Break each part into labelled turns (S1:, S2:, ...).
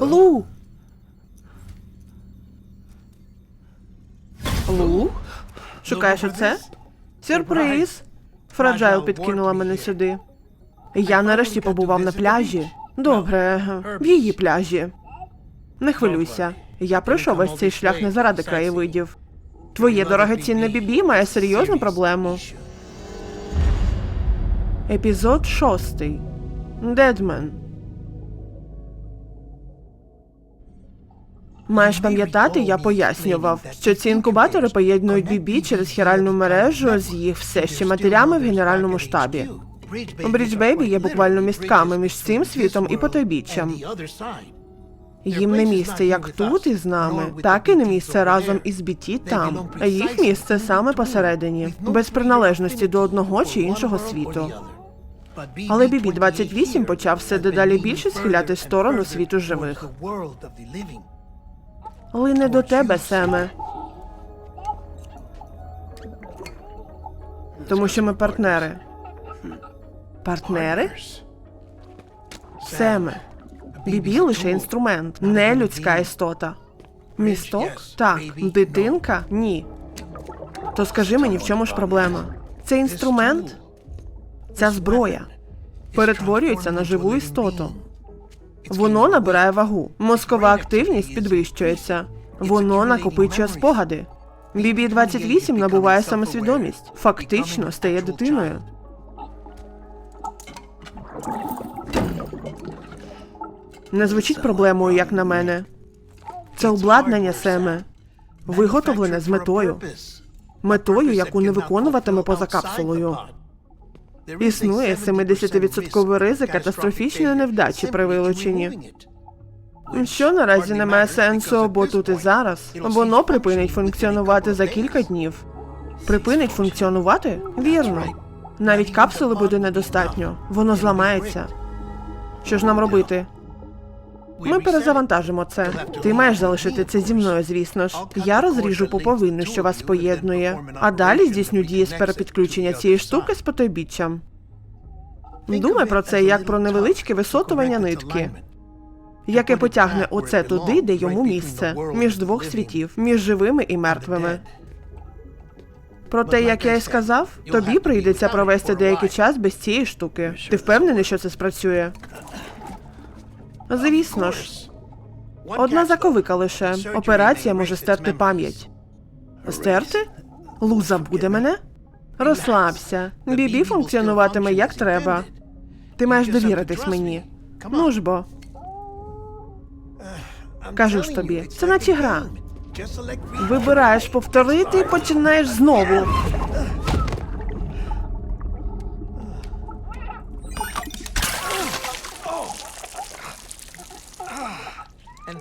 S1: Лу. Лу? Шукаєш оце? Сюрприз. Фраджайл підкинула мене сюди. Я нарешті побував на пляжі. Добре, в її пляжі. Не хвилюйся. Я пройшов весь цей шлях не заради краєвидів. Твоє дорогоцінне бібі має серйозну проблему. Епізод шостий. Дедмен. Маєш пам'ятати, я пояснював, що ці інкубатори поєднують бібі через хіральну мережу з їх все ще матерями в генеральному штабі. Брідж Бейбі є буквально містками між цим світом і потойбіччям. Їм не місце як тут із нами, так і не місце разом із біті там. Їх місце саме посередині, без приналежності до одного чи іншого світу. Але Бібі 28 почав все дедалі більше схиляти сторону світу живих. Але не до тебе, Семе. Тому що ми партнери. Партнери? Семе. Бібі лише інструмент, не людська істота. Місток? Так. Дитинка? Ні. То скажи мені, в чому ж проблема? Це інструмент? Ця зброя перетворюється на живу істоту. Воно набирає вагу. Мозкова активність підвищується. Воно накопичує спогади. Бібі 28 набуває самосвідомість. Фактично стає дитиною. Не звучить проблемою, як на мене. Це обладнання Семе. Виготовлене з метою. Метою, яку не виконуватиме поза капсулою. Існує 70% ризик катастрофічної невдачі при вилученні. Що наразі не має сенсу, бо тут і зараз воно припинить функціонувати за кілька днів. Припинить функціонувати? Вірно. Навіть капсули буде недостатньо. Воно зламається. Що ж нам робити? Ми перезавантажимо це. Ти маєш залишити це зі мною, звісно ж. Я розріжу поповину, що вас поєднує, а далі здійсню дії з перепідключення цієї штуки з потойбіччям. Думай про це як про невеличке висотування нитки, яке потягне оце туди, де йому місце, між двох світів, між живими і мертвими. Проте, як я й сказав, тобі прийдеться провести деякий час без цієї штуки. Ти впевнений, що це спрацює? Звісно ж. Одна заковика лише. Операція може стерти пам'ять. Стерти? Лу забуде мене? Розслабся. Бібі функціонуватиме як треба. Ти маєш довіритись мені. Ну ж бо. Кажу ж тобі, це наче гра. Вибираєш повторити і починаєш знову.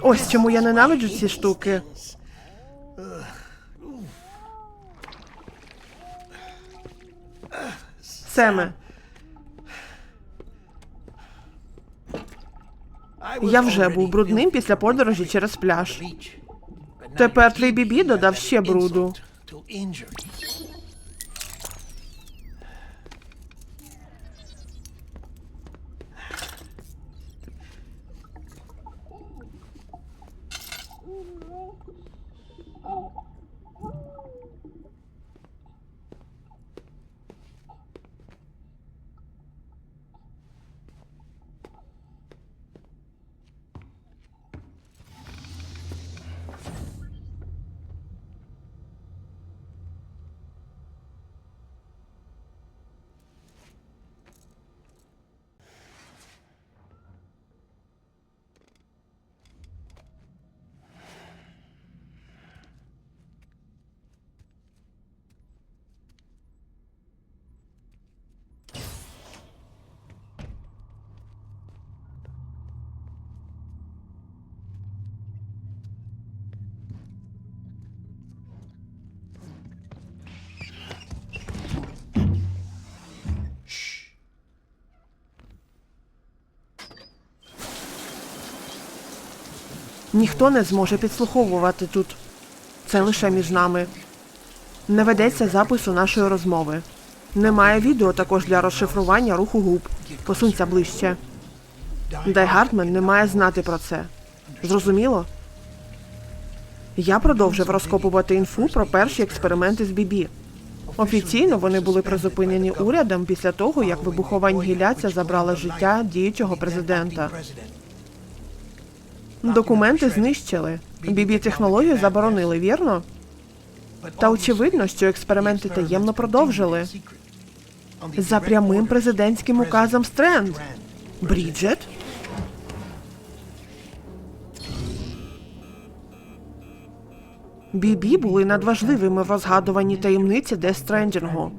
S1: Ось чому я ненавиджу ці штуки. Семе, я вже був брудним після подорожі через пляж. Тепер твій бібі додав ще бруду. Ніхто не зможе підслуховувати тут. Це лише між нами. Не ведеться запису нашої розмови. Немає відео також для розшифрування руху губ. Посунься ближче. Дай Гартман не має знати про це. Зрозуміло? Я продовжив розкопувати інфу про перші експерименти з Бібі. Офіційно вони були призупинені урядом після того, як вибухова анігіляція забрала життя діючого президента. Документи знищили. Бібі технологію заборонили, вірно? Та очевидно, що експерименти таємно продовжили. За прямим президентським указом Стренд. Бріджет? Бібі були надважливими в розгадуванні таємниці Дестренджингу.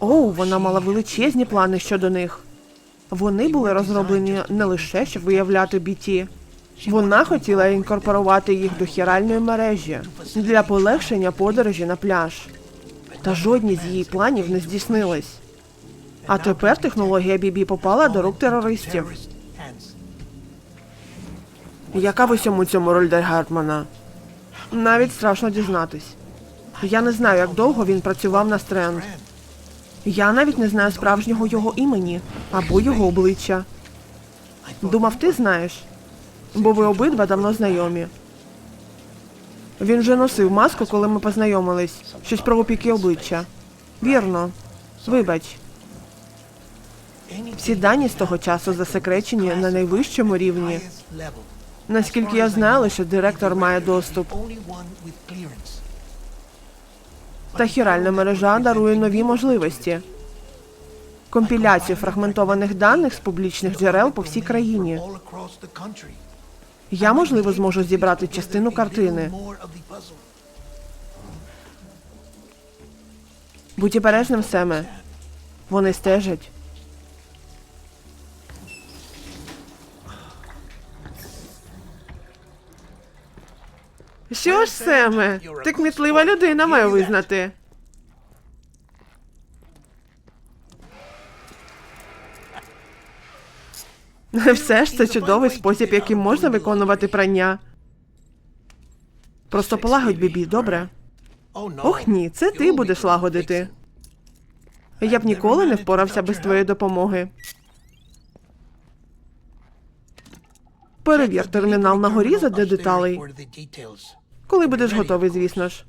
S1: Оу, вона мала величезні плани щодо них. Вони були розроблені не лише щоб виявляти біті. Вона хотіла інкорпорувати їх до хіральної мережі для полегшення подорожі на пляж. Та жодні з її планів не здійснились. А тепер технологія Бібі попала до рук терористів. Яка в усьому цьому роль Дай Гартмана? Навіть страшно дізнатись. Я не знаю, як довго він працював на Стренд. Я навіть не знаю справжнього його імені або його обличчя. Думав, ти знаєш, бо ви обидва давно знайомі. Він вже носив маску, коли ми познайомились. Щось про опіки обличчя. Вірно. Вибач. Всі дані з того часу засекречені на найвищому рівні. Наскільки я знаю, лише директор має доступ. Та хіральна мережа дарує нові можливості. Компіляцію фрагментованих даних з публічних джерел по всій країні. Я, можливо, зможу зібрати частину картини. Будь обережним, Семе. Вони стежать. Що ж, Семе, ти кмітлива людина, маю визнати. Все ж це чудовий спосіб, яким можна виконувати прання. Просто полагодь, Бібі, добре? Ох ні, це ти будеш лагодити. Я б ніколи не впорався без твоєї допомоги. Перевір термінал на горі задля деталей. Коли будеш готовий, звісно ж.